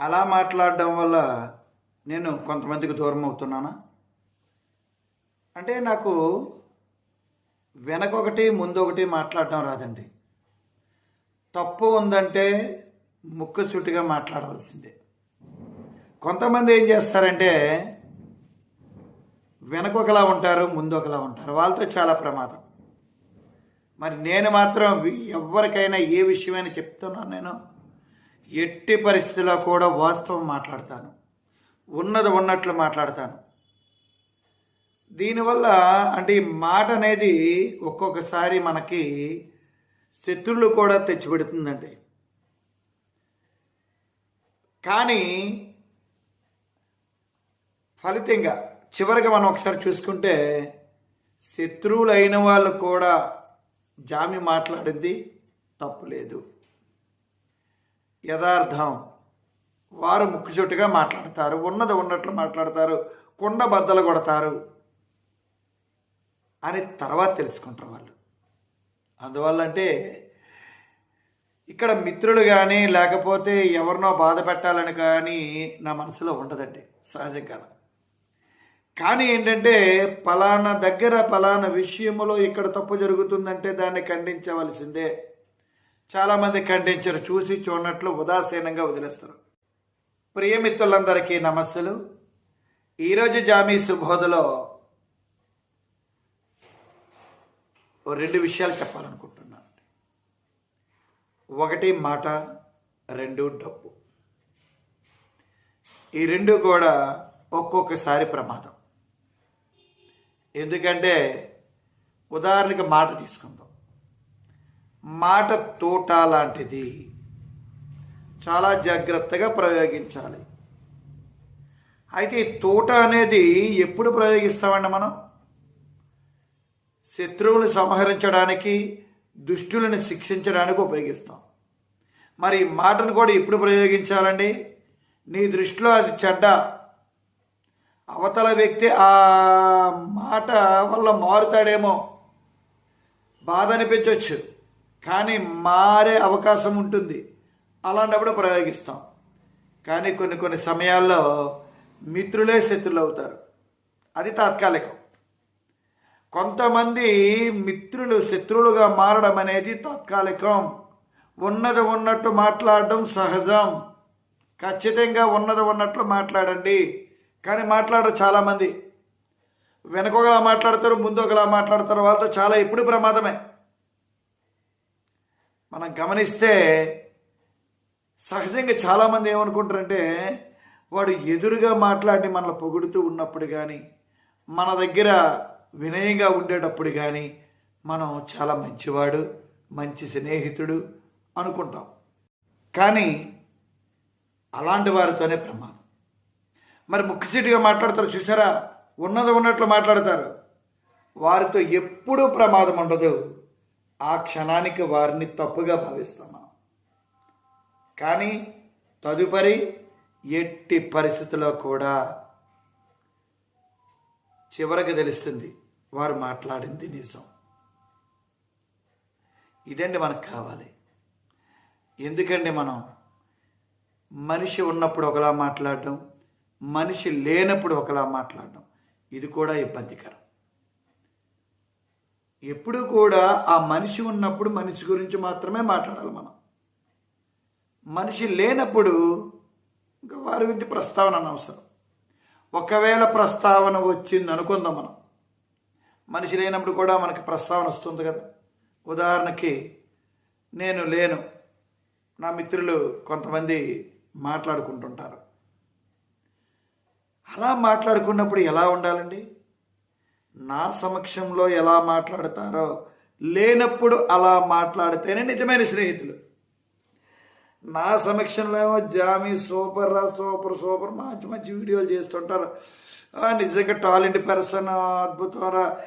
అలా మాట్లాడడం వల్ల నేను కొంతమందికి దూరం అవుతున్నానా? అంటే నాకు వెనకొకటి ముందు ఒకటి మాట్లాడడం రాదండి. తప్పు ఉందంటే ముక్కుసూటిగా మాట్లాడవలసిందే. కొంతమంది ఏం చేస్తారంటే వెనక ఒకలా ఉంటారు ముందు ఒకలా ఉంటారు. వాళ్ళతో చాలా ప్రమాదం. మరి నేను మాత్రం ఎవరికైనా ఏ విషయమైనా చెప్తున్నాను నేను. ఎట్టి పరిస్థితిలో కూడా వాస్తవం మాట్లాడతాను. ఉన్నది ఉన్నట్లు మాట్లాడతాను. దీనివల్ల అంటే ఈ మాట అనేది ఒక్కొక్కసారి మనకి శత్రువులు కూడా తెచ్చిపెడుతుందండి. కానీ ఫలితంగా చివరిగా మనం ఒకసారి చూసుకుంటే శత్రువులైన వాళ్ళు కూడా జామి మాట్లాడింది తప్పులేదు యథార్థం. వారు ముక్కుచుట్టుగా మాట్లాడతారు ఉన్నది ఉన్నట్లు మాట్లాడతారు కుండ బద్దలు కొడతారు అని తర్వాత తెలుసుకుంటారు వాళ్ళు. అందువల్ల అంటే ఇక్కడ మిత్రులు కానీ లేకపోతే ఎవరినో బాధ పెట్టాలని కానీ నా మనసులో ఉండదండి సహజంగా కానీ ఏంటంటే పలానా దగ్గర పలానా విషయంలో ఇక్కడ తప్పు జరుగుతుందంటే దాన్ని ఖండించవలసిందే. చాలామంది ఖండించరు చూసి చూడనట్లు ఉదాసీనంగా వదిలేస్తారు. ప్రియమిత్రులందరికీ నమస్సులు. ఈరోజు జామీ సుబోధలో ఓ రెండు విషయాలు చెప్పాలనుకుంటున్నాను. ఒకటి మాట రెండు డబ్బు. ఈ రెండు కూడా ఒక్కొక్కసారి ప్రమాదం. ఎందుకంటే ఉదాహరణకి మాట తీసుకుందాం. మాట తోట లాంటిది. చాలా జాగ్రత్తగా ప్రయోగించాలి. అయితే ఈ తోట అనేది ఎప్పుడు ప్రయోగిస్తామండి మనం? శత్రువులను సంహరించడానికి దుష్టులను శిక్షించడానికి ఉపయోగిస్తాం. మరి ఈ మాటను కూడా ఎప్పుడు ప్రయోగించాలండి? నీ దృష్టిలో అది చెడ్డ. అవతల వ్యక్తి ఆ మాట వల్ల మారుతాడేమో. బాధ అనిపించవచ్చు కానీ మారే అవకాశం ఉంటుంది. అలాంటప్పుడు ప్రయోగిస్తాం. కానీ కొన్ని కొన్ని సమయాల్లో మిత్రులే శత్రులు అవుతారు. అది తాత్కాలికం. కొంతమంది మిత్రులు శత్రువులుగా మారడం అనేది తాత్కాలికం. ఉన్నది ఉన్నట్టు మాట్లాడడం సహజం. ఖచ్చితంగా ఉన్నది ఉన్నట్లు మాట్లాడండి. కానీ మాట్లాడరు చాలామంది. వెనుక ఒకలా మాట్లాడతారు ముందు ఒకలా మాట్లాడతారు. వాళ్ళతో చాలా ఎప్పుడు ప్రమాదమే. మనం గమనిస్తే సహజంగా చాలామంది ఏమనుకుంటారంటే వాడు ఎదురుగా మాట్లాడి మనల్ని పొగుడుతూ ఉన్నప్పుడు కానీ మన దగ్గర వినయంగా ఉండేటప్పుడు కానీ మనం చాలా మంచివాడు మంచి స్నేహితుడు అనుకుంటాం. కానీ అలాంటి వారితోనే ప్రమాదం. మరి ముక్కుసీటుగా మాట్లాడతారు చూసారా? ఉన్నది ఉన్నట్లు మాట్లాడతారు. వారితో ఎప్పుడూ ప్రమాదం ఉండదు. ఆ క్షణానికి వారిని తప్పుగా భావిస్తాం మనం. కానీ తదుపరి ఎట్టి పరిస్థితిలో కూడా చివరికి తెలుస్తుంది వారు మాట్లాడింది నిజం. ఇదండి మనకు కావాలి. ఎందుకండి మనం మనిషి ఉన్నప్పుడు ఒకలా మాట్లాడడం మనిషి లేనప్పుడు ఒకలా మాట్లాడడం ఇది కూడా ఇబ్బందికరం. ఎప్పుడు కూడా ఆ మనిషి ఉన్నప్పుడు మనిషి గురించి మాత్రమే మాట్లాడాలి మనం. మనిషి లేనప్పుడు ఇంకా వారి గురించి ప్రస్తావన అనవసరం. ఒకవేళ ప్రస్తావన వచ్చింది అనుకుందాం మనం. మనిషి లేనప్పుడు కూడా మనకి ప్రస్తావన వస్తుంది కదా. ఉదాహరణకి నేను లేను. నా మిత్రులు కొంతమంది మాట్లాడుకుంటుంటారు. అలా మాట్లాడుకున్నప్పుడు ఎలా ఉండాలండి? నా సమక్షంలో ఎలా మాట్లాడతారో లేనప్పుడు అలా మాట్లాడితేనే నిజమైన స్నేహితులు. నా సమక్షంలో ఏమో జామీ సూపర్ రా సూపర్ సూపర్ మంచి మంచి వీడియోలు చేస్తుంటారు. నిజంగా టాలెంట్ పర్సన్ అద్భుతం రా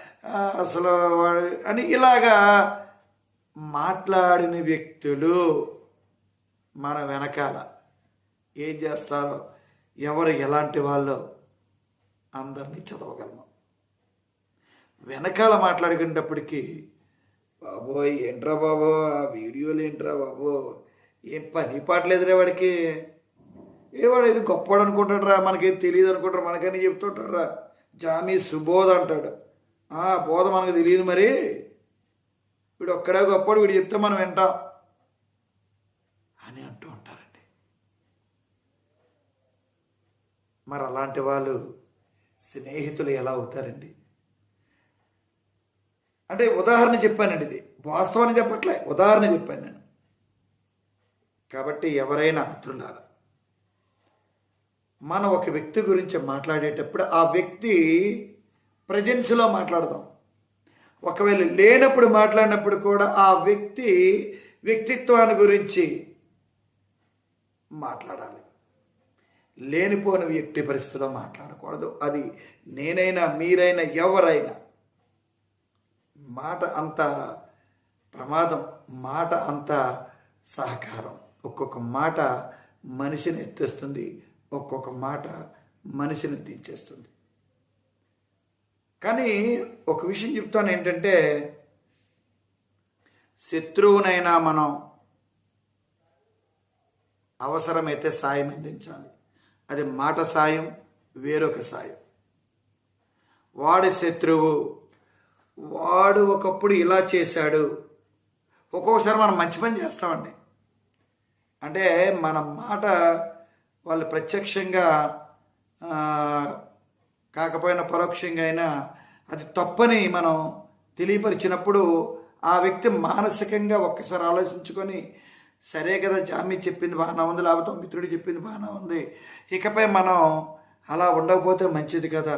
అసలు వాడు అని ఇలాగా మాట్లాడిన వ్యక్తులు మన వెనకాల ఏం చేస్తారో ఎవరు ఎలాంటి వాళ్ళు అందరినీ చదవగలము వెనకాల మాట్లాడుకునేటప్పటికీ బాబో ఏంట్రా బాబో? ఆ వీడియోలు ఏంట్రా బాబో? ఏం పని పాటలేదురా వాడికి? ఏవాడు ఇది గొప్పవాడు అనుకుంటాడురా మనకి తెలియదు అనుకుంటారు మనకని చెప్తుంటాడురా. జామీ సుబోధ అంటాడు. ఆ బోధ మనకు తెలియదు మరి. వీడు ఒక్కడే గొప్పవాడు వీడు చెప్తే మనం వింటాం అని అంటూ ఉంటారండి. మరి అలాంటి వాళ్ళు స్నేహితులు ఎలా అవుతారండి? అంటే ఉదాహరణ చెప్పానండి ఇది. వాస్తవాన్ని చెప్పట్లే ఉదాహరణ చెప్పాను నేను. కాబట్టి ఎవరైనా మిత్రులారా మనం ఒక వ్యక్తి గురించి మాట్లాడేటప్పుడు ఆ వ్యక్తి ప్రజెన్స్లో మాట్లాడదాం. ఒకవేళ లేనప్పుడు మాట్లాడినప్పుడు కూడా ఆ వ్యక్తి వ్యక్తిత్వాన్ని గురించి మాట్లాడాలి. లేనిపోని వ్యక్తి పరిస్థితిలో మాట్లాడకూడదు. అది నేనైనా మీరైనా ఎవరైనా మాట అంత ప్రమాదం మాట అంత సహకారం. ఒక్కొక్క మాట మనిషిని ఎత్తేస్తుంది ఒక్కొక్క మాట మనిషిని దించేస్తుంది. కానీ ఒక విషయం చెప్తాను ఏంటంటే శత్రువునైనా మనం అవసరమైతే సాయం అందించాలి. అది మాట సాయం వేరొక సాయం. వాడి శత్రువు వాడు ఒకప్పుడు ఇలా చేశాడు. ఒక్కొక్కసారి మనం మంచి పని చేస్తామండి. అంటే మన మాట వాళ్ళు ప్రత్యక్షంగా కాకపోయినా పరోక్షంగా అయినా అది తప్పని మనం తెలియపరిచినప్పుడు ఆ వ్యక్తి మానసికంగా ఒక్కసారి ఆలోచించుకొని సరే కదా జామీ చెప్పింది బాగానే ఉంది లేకపోతే మిత్రుడు చెప్పింది బాగానే ఉంది ఇకపై మనం అలా ఉండకపోతే మంచిది కదా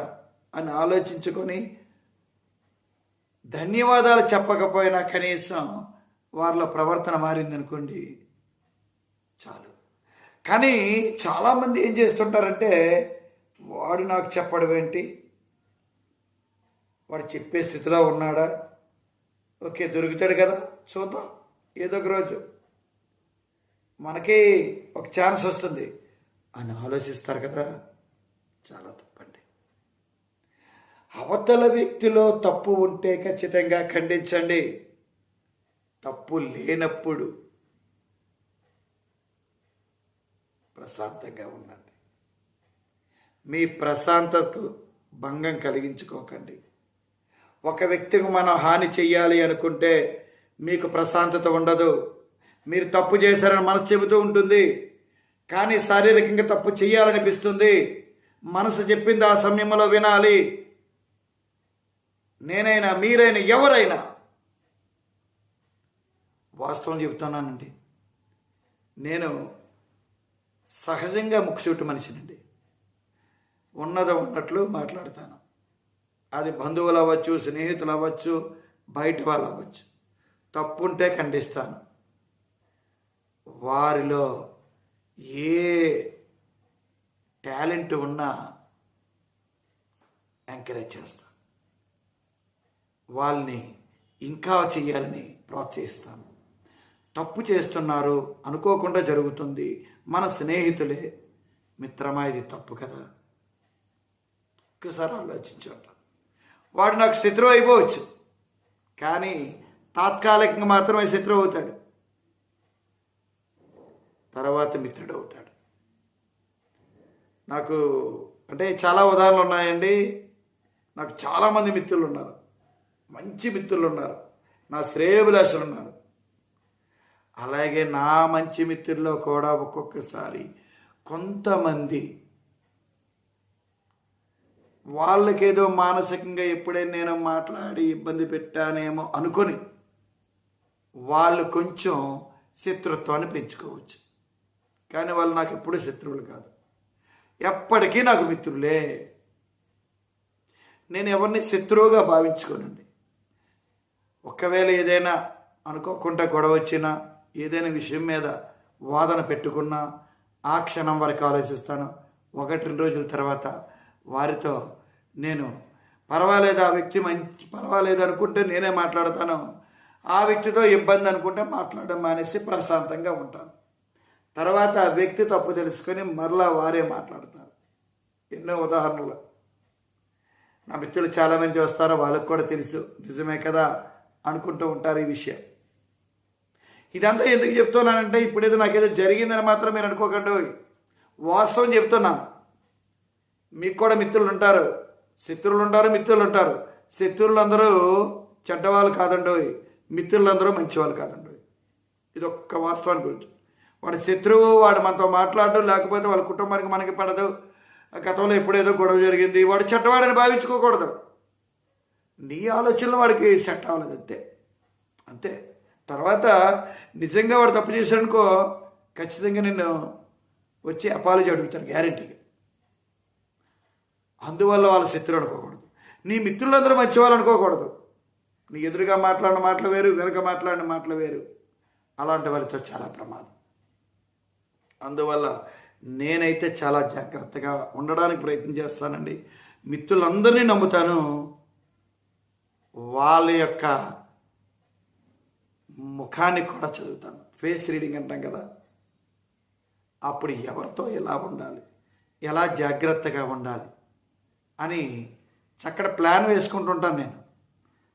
అని ఆలోచించుకొని ధన్యవాదాలు చెప్పకపోయినా కనీసం వాళ్ళ ప్రవర్తన మారిందనుకోండి చాలు. కానీ చాలామంది ఏం చేస్తుంటారంటే వాడు నాకు చెప్పడం ఏంటి? వాడు చెప్పే స్థితిలో ఉన్నాడా? ఓకే దొరుకుతాడు కదా. చూద్దాం. ఏదో ఒక రోజు. మనకి ఒక ఛాన్స్ వస్తుంది. అని ఆలోచిస్తారు కదా. చాలా అవతల వ్యక్తిలో తప్పు ఉంటే ఖచ్చితంగా ఖండించండి. తప్పు లేనప్పుడు ప్రశాంతంగా ఉండండి. మీ ప్రశాంతత భంగం కలిగించుకోకండి. ఒక వ్యక్తికి మనం హాని చెయ్యాలి అనుకుంటే మీకు ప్రశాంతత ఉండదు. మీరు తప్పు చేశారని మనసు చెబుతూ ఉంటుంది. కానీ శారీరకంగా తప్పు చేయాలనిపిస్తుంది మనసు చెప్పింది ఆ సమయంలో వినాలి. నేనైనా మీరైనా ఎవరైనా వాస్తవం చెబుతున్నానండి. నేను సహజంగా ముక్కుసూటి మనిషినండి. ఉన్నద ఉన్నట్లు మాట్లాడతాను. అది బంధువులు అవ్వచ్చు స్నేహితులు అవ్వచ్చు బయట వాళ్ళు అవ్వచ్చు. తప్పుంటే ఖండిస్తాను. వారిలో ఏ టాలెంట్ ఉన్నా ఎంకరేజ్ చేస్తాను వాళ్ళని ఇంకా చేయాలని ప్రోత్సహిస్తాను తప్పు చేస్తున్నారు అనుకోకుండా జరుగుతుంది. మన స్నేహితులే. మిత్రమా ఇది తప్పు కదా? ఒక్కసారి ఆలోచించండి. వాడు నాకు శత్రువు అయిపోవచ్చు. కానీ తాత్కాలికంగా మాత్రమే శత్రువు అవుతాడు. తర్వాత మిత్రుడు అవుతాడు. నాకు అంటే చాలా ఉదాహరణలు ఉన్నాయండి. నాకు చాలామంది మిత్రులు ఉన్నారు. మంచి మిత్రులు ఉన్నారు నా శ్రేయభిలాషులు ఉన్నారు అలాగే నా మంచి మిత్రుల్లో కూడా ఒక్కొక్కసారి కొంతమంది వాళ్ళకేదో మానసికంగా ఎప్పుడైనా నేను మాట్లాడి ఇబ్బంది పెట్టానేమో అనుకొని వాళ్ళు కొంచెం శత్రుత్వాన్ని పెంచుకోవచ్చు. కానీ వాళ్ళు నాకు ఎప్పుడూ శత్రువులు కాదు. ఎప్పటికీ నాకు మిత్రులే. నేను ఎవరిని శత్రువుగా భావించుకోనండి. ఒకవేళ ఏదైనా అనుకోకుండా గొడవ వచ్చినా ఏదైనా విషయం మీద వాదన పెట్టుకున్నా ఆ క్షణం వరకు ఆలోచిస్తాను. ఒకటి రెండు రోజుల తర్వాత వారితో నేను పర్వాలేదు ఆ వ్యక్తి మంచి పర్వాలేదు అనుకుంటే నేనే మాట్లాడతాను. ఆ వ్యక్తితో ఇబ్బంది అనుకుంటే మాట్లాడడం మానేసి ప్రశాంతంగా ఉంటాను. తర్వాత ఆ వ్యక్తి తప్పు తెలుసుకొని మరలా వారే మాట్లాడతారు. ఎన్నో ఉదాహరణలు. నా మిత్రులు చాలామంది వస్తారో వాళ్ళకు కూడా తెలుసు. నిజమే కదా? అనుకుంటూ ఉంటారు ఈ విషయం. ఇదంతా ఎందుకు చెప్తున్నానంటే ఇప్పుడేదో నాకేదో జరిగిందని మాత్రం మీరు అనుకోకండి వాస్తవం చెప్తున్నాను. మీకు కూడా మిత్రులు ఉంటారు. శత్రువులు ఉంటారు మిత్రులు ఉంటారు. శత్రువులందరూ చెడ్డవాళ్ళు కాదండి మిత్రులందరూ మంచివాళ్ళు కాదండి ఇది ఒక్క వాస్తవాన్ని గురించి. వాడి శత్రువు వాడు మనతో మాట్లాడడం లేకపోతే వాళ్ళ కుటుంబానికి మనకి పడదు. గతంలో ఎప్పుడేదో గొడవ జరిగింది. వాడు చెడ్డవాడని భావించుకోకూడదు. నీ ఆలోచనలు వాడికి సెట్ అవ్వలేదు అంతే. అంతే. తర్వాత నిజంగా వాడు తప్పు చేశాడనుకో ఖచ్చితంగా నేను వచ్చి అపాలజీ అడుగుతాను గ్యారంటీగా అందువల్ల వాళ్ళ శత్రువు అనుకోకూడదు. నీ మిత్రులందరూ మంచివాళ్ళు అనుకోకూడదు. నీ ఎదురుగా మాట్లాడిన మాటలు వేరు వెనుక మాట్లాడిన మాటలు వేరు. అలాంటి వాళ్ళతో చాలా ప్రమాదం. అందువల్ల నేనైతే చాలా జాగ్రత్తగా ఉండడానికి ప్రయత్నం చేస్తానండి. మిత్రులందరినీ నమ్ముతాను. వాళ్ళ యొక్క ముఖాన్ని కూడా చదువుతాను. ఫేస్ రీడింగ్ అంటాం కదా. అప్పుడు ఎవరితో ఎలా ఉండాలి? ఎలా జాగ్రత్తగా ఉండాలి? అని చక్కటి ప్లాన్ వేసుకుంటుంటాను నేను.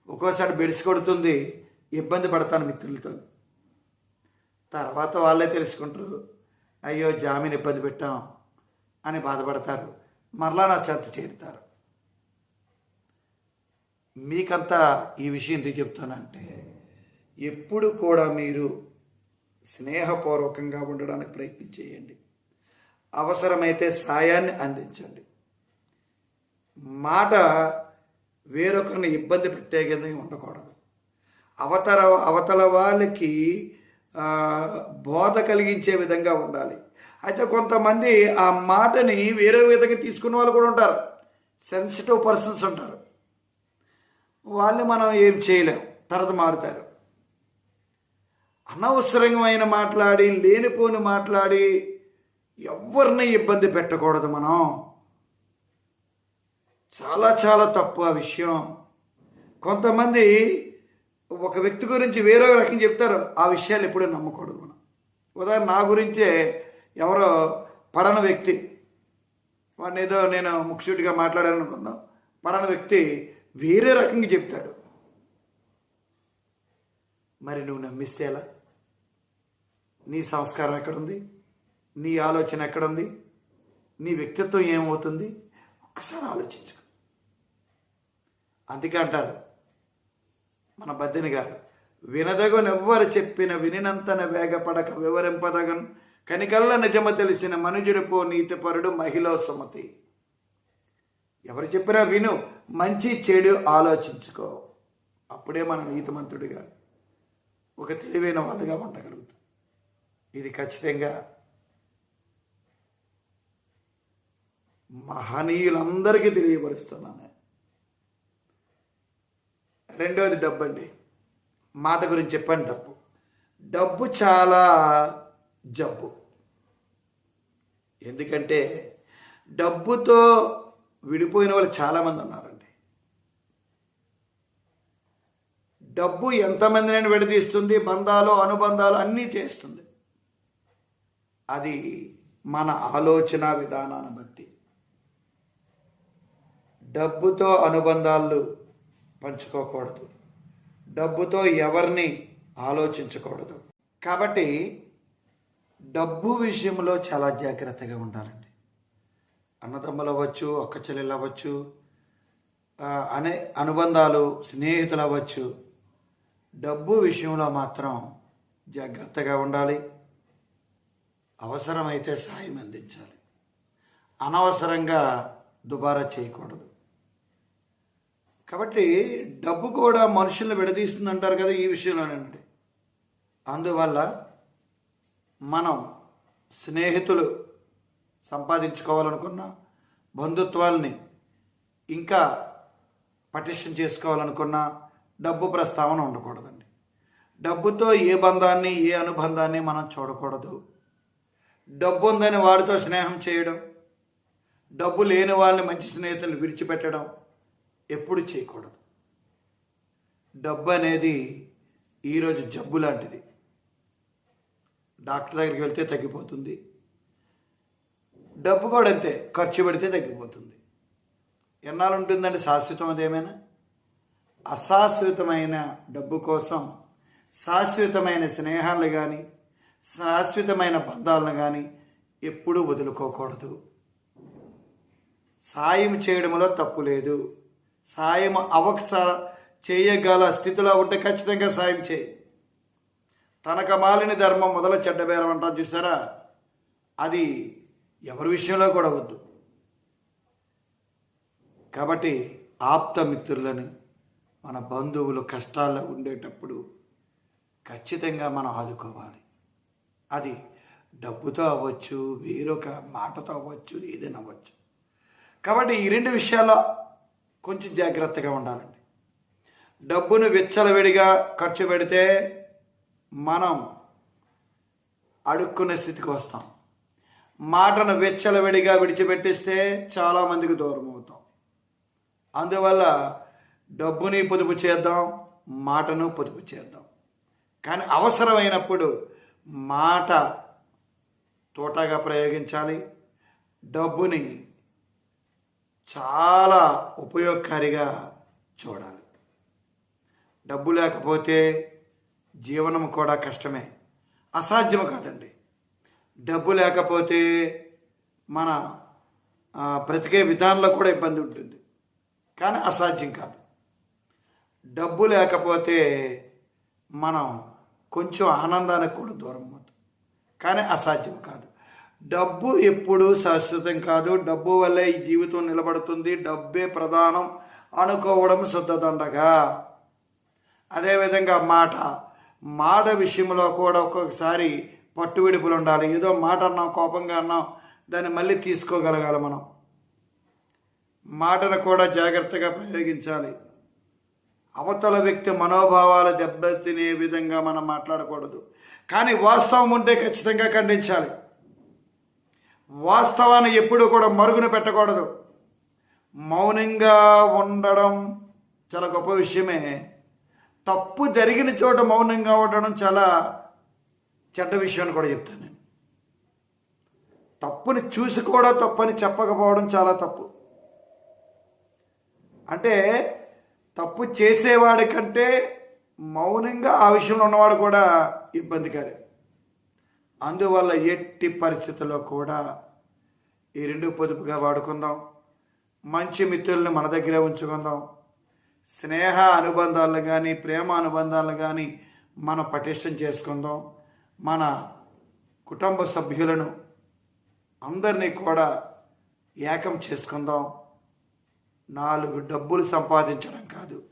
ఒక్కోసారి బెడిసి కొడుతుంది ఇబ్బంది పడతాను మిత్రులతో. తర్వాత వాళ్ళే తెలుసుకుంటారు అయ్యో జామీన్ ఇబ్బంది పెట్టాం అని బాధపడతారు. మరలా నా చెంత చేరుతారు. మీకంతా ఈ విషయం ఎందుకు చెప్తానంటే ఎప్పుడు కూడా మీరు స్నేహపూర్వకంగా ఉండడానికి ప్రయత్నం చేయండి. అవసరమైతే సాయాన్ని అందించండి. మాట వేరొకరిని ఇబ్బంది పెట్టే కింద ఉండకూడదు. అవతల అవతల వాళ్ళకి బోధ కలిగించే విధంగా ఉండాలి. అయితే కొంతమంది ఆ మాటని వేరే విధంగా తీసుకున్న వాళ్ళు కూడా ఉంటారు. సెన్సిటివ్ పర్సన్స్ ఉంటారు. వాళ్ళని మనం ఏం చేయలేం. తర్వాత మారుతారు. అనవసరమైన మాట్లాడి లేనిపోని మాట్లాడి ఎవరిని ఇబ్బంది పెట్టకూడదు మనం. చాలా చాలా తప్పు ఆ విషయం. కొంతమంది ఒక వ్యక్తి గురించి వేరే రకం చెప్తారు. ఆ విషయాలు ఎప్పుడూ నమ్మకూడదు మనం. ఉదాహరణ నా గురించే ఎవరో పడన వ్యక్తి వాడిని ఏదో నేను ముఖ్యుడిగా మాట్లాడాను అనుకుందాం వ్యక్తి వేరే రకంగా చెప్తాడు. మరి నువ్వు నమ్మిస్తే ఎలా? నీ సంస్కారం ఎక్కడుంది? నీ ఆలోచన ఎక్కడుంది? నీ వ్యక్తిత్వం ఏమవుతుంది? ఒక్కసారి ఆలోచించు అందుకే అంటారు మన బద్దెని గారు వినదగనెవ్వరు చెప్పిన వినినంతన వేగపడక వివరింపదగను కనికల్ల నిజమ తెలిసిన మనుజుడిపో నీతిపరుడు మహిళ సుమతి. ఎవరు చెప్పినా విను మంచి చెడు ఆలోచించుకో. అప్పుడే మన నీతిమంతుడిగా ఒక తెలివైన వాళ్ళుగా ఉండగలుగుతాం. ఇది ఖచ్చితంగా మహనీయులందరికీ తెలియపరుస్తున్నాను రెండవది డబ్బు అండి మాట గురించి చెప్పాను డబ్బు. డబ్బు చాలా జబ్బు. ఎందుకంటే డబ్బుతో విడిపోయిన వాళ్ళు చాలామంది ఉన్నారండి. డబ్బు ఎంతమందినైనా విడదీస్తుంది? బంధాలు అనుబంధాలు అన్నీ చేస్తుంది. అది మన ఆలోచన విధానాన్ని బట్టి. డబ్బుతో అనుబంధాలు పంచుకోకూడదు. డబ్బుతో ఎవరిని ఆలోచించకూడదు. కాబట్టి డబ్బు విషయంలో చాలా జాగ్రత్తగా ఉండాలండి. అన్నదమ్ములు అవ్వచ్చు ఒక్క చెల్లెలు అవ్వచ్చు అనే అనుబంధాలు స్నేహితులు అవ్వచ్చు డబ్బు విషయంలో మాత్రం జాగ్రత్తగా ఉండాలి. అవసరమైతే సాయం అందించాలి. అనవసరంగా దుబారా చేయకూడదు. కాబట్టి డబ్బు కూడా మనుషుల్ని విడదీస్తుంది అంటారు కదా ఈ విషయంలోనండి అందువల్ల మనం స్నేహితులు సంపాదించుకోవాలనుకున్న బంధుత్వాల్ని ఇంకా పటిష్టం చేసుకోవాలనుకున్న డబ్బు ప్రస్తావన ఉండకూడదండి. డబ్బుతో ఏ బంధాన్ని ఏ అనుబంధాన్ని మనం చూడకూడదు. డబ్బు ఉందని వాడితో స్నేహం చేయడం డబ్బు లేని వాళ్ళని మంచి స్నేహితులను విడిచిపెట్టడం ఎప్పుడు చేయకూడదు. డబ్బు అనేది ఈరోజు జబ్బు లాంటిది. డాక్టర్ దగ్గరికి వెళ్తే తగ్గిపోతుంది. డబ్బు కూడా అంతే ఖర్చు పెడితే తగ్గిపోతుంది. ఎన్నాళ్ళు ఉంటుందండి శాశ్వతం అదేమైనా? అశాశ్వతమైన డబ్బు కోసం శాశ్వతమైన స్నేహాలు కానీ శాశ్వతమైన బంధాలను కానీ ఎప్పుడూ వదులుకోకూడదు. సాయం చేయడంలో తప్పు లేదు. సాయం అవస చేయగల స్థితిలో ఉంటే ఖచ్చితంగా సాయం చేయి. తనక మాలిన ధర్మం మొదల చెడ్డబేరం అంటారు చూసారా? అది ఎవరి విషయంలో కూడా వద్దు. కాబట్టి ఆప్తమిత్రులని మన బంధువులు కష్టాల్లో ఉండేటప్పుడు ఖచ్చితంగా మనం ఆదుకోవాలి. అది డబ్బుతో అవ్వచ్చు వేరొక మాటతో అవ్వచ్చు ఏదైనా అవ్వచ్చు. కాబట్టి ఈ రెండు విషయాల్లో కొంచెం జాగ్రత్తగా ఉండాలండి. డబ్బును విచ్చలవిడిగా ఖర్చు పెడితే మనం అడుక్కునే స్థితికి వస్తాం. మాటను విచ్చలవిడిగా విడిచిపెట్టిస్తే చాలామందికి దూరం అవుతాం అందువల్ల డబ్బుని పొదుపు చేద్దాం మాటను పొదుపు చేద్దాం. కానీ అవసరమైనప్పుడు మాట తోటగా ప్రయోగించాలి. డబ్బుని చాలా ఉపయోగకారిగా చూడాలి. డబ్బు లేకపోతే జీవనం కూడా కష్టమే. అసాధ్యం కాదండి. డబ్బు లేకపోతే మన బ్రతికే విధానంలో కూడా ఇబ్బంది ఉంటుంది. కానీ అసాధ్యం కాదు. డబ్బు లేకపోతే మనం కొంచెం ఆనందానికి కూడా దూరం అవుతాం కానీ అసాధ్యం కాదు. డబ్బు ఎప్పుడూ శాశ్వతం కాదు. డబ్బు వల్లే ఈ జీవితం నిలబడుతుంది. డబ్బే ప్రధానం. అనుకోవడం శుద్ధదండగా అదేవిధంగా మాట మాట విషయంలో కూడా ఒక్కొక్కసారి పట్టు విడుపులు ఉండాలి ఏదో మాట అన్నాం కోపంగా అన్నాం దాన్ని మళ్ళీ తీసుకోగలగాలి మనం. మాటను కూడా జాగ్రత్తగా ప్రయోగించాలి. అవతల వ్యక్తి మనోభావాలు దెబ్బతినే విధంగా మనం మాట్లాడకూడదు. కానీ వాస్తవం ఉంటే ఖచ్చితంగా ఖండించాలి. వాస్తవాన్ని ఎప్పుడూ కూడా మరుగున పెట్టకూడదు. మౌనంగా ఉండడం చాలా గొప్ప విషయమే. తప్పు జరిగిన చోట మౌనంగా ఉండడం చాలా చెడ్డ విషయాన్ని కూడా చెప్తాను నేను. తప్పుని చూసి కూడా తప్పని చెప్పకపోవడం చాలా తప్పు. అంటే తప్పు చేసేవాడి కంటే మౌనంగా ఆ విషయంలో ఉన్నవాడు కూడా ఇబ్బందికరే. అందువల్ల ఎట్టి పరిస్థితుల్లో కూడా ఈ రెండు పొదుపుగా వాడుకుందాం. మంచి మిత్రుల్ని మన దగ్గరే ఉంచుకుందాం. స్నేహ అనుబంధాలు కానీ ప్రేమ అనుబంధాలు కానీ మనం పటిష్టం చేసుకుందాం. మన కుటుంబ సభ్యులను అందరినీ కూడా ఏకం చేసుకుందాం. నాలుగు డబ్బులు సంపాదించడం కాదు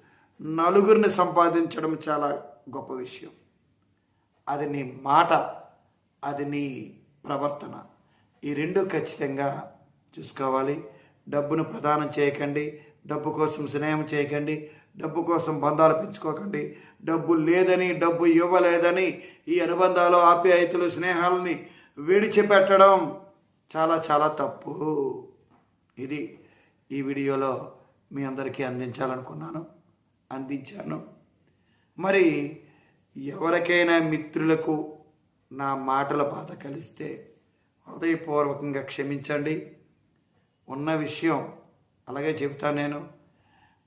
నలుగురిని సంపాదించడం చాలా గొప్ప విషయం. అది నీ మాట అది నీ ప్రవర్తన. ఈ రెండు ఖచ్చితంగా చూసుకోవాలి. డబ్బును ప్రదానం చేయకండి. డబ్బు కోసం స్నేహం చేయకండి. డబ్బు కోసం బంధాలు పెంచుకోకండి. డబ్బు లేదని డబ్బు ఇవ్వలేదని ఈ అనుబంధాలు ఆప్యాయతలు స్నేహాలని విడిచిపెట్టడం చాలా చాలా తప్పు. ఇది ఈ వీడియోలో మీ అందరికీ అందించాలనుకున్నాను అందించాను. మరి ఎవరికైనా మిత్రులకు నా మాటల బాధ కలిస్తే హృదయపూర్వకంగా క్షమించండి. ఉన్న విషయం అలాగే చెబుతాను నేను.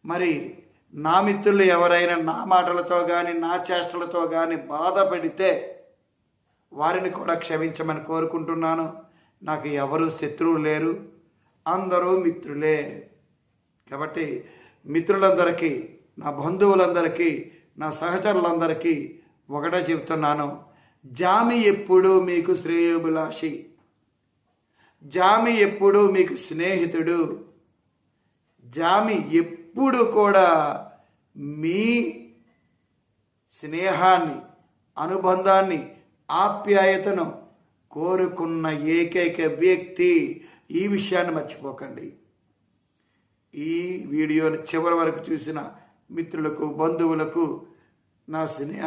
మరి నా మిత్రులు ఎవరైనా నా మాటలతో కానీ నా చేష్టలతో కానీ బాధపడితే వారిని కూడా క్షమించమని కోరుకుంటున్నాను. నాకు ఎవరు శత్రువు లేరు. అందరూ మిత్రులే. కాబట్టి మిత్రులందరికీ నా బంధువులందరికీ నా సహచరులందరికీ ఒకటే చెప్తున్నాను జామి ఎప్పుడూ మీకు శ్రేయోభిలాషి. జామి ఎప్పుడూ మీకు స్నేహితుడు. జామి ఎప్పుడు కూడా మీ స్నేహాన్ని అనుబంధాన్ని ఆప్యాయతను కోరుకున్న ఏకైక వ్యక్తి ఈ విషయాన్ని మర్చిపోకండి. ఈ వీడియోని చివరి వరకు చూసిన మిత్రులకు బంధువులకు నా స్నేహ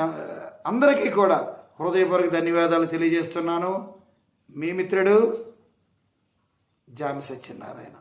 అందరికీ కూడా హృదయపూర్వక ధన్యవాదాలు తెలియజేస్తున్నాను. మీ మిత్రుడు జామి సత్యనారాయణ.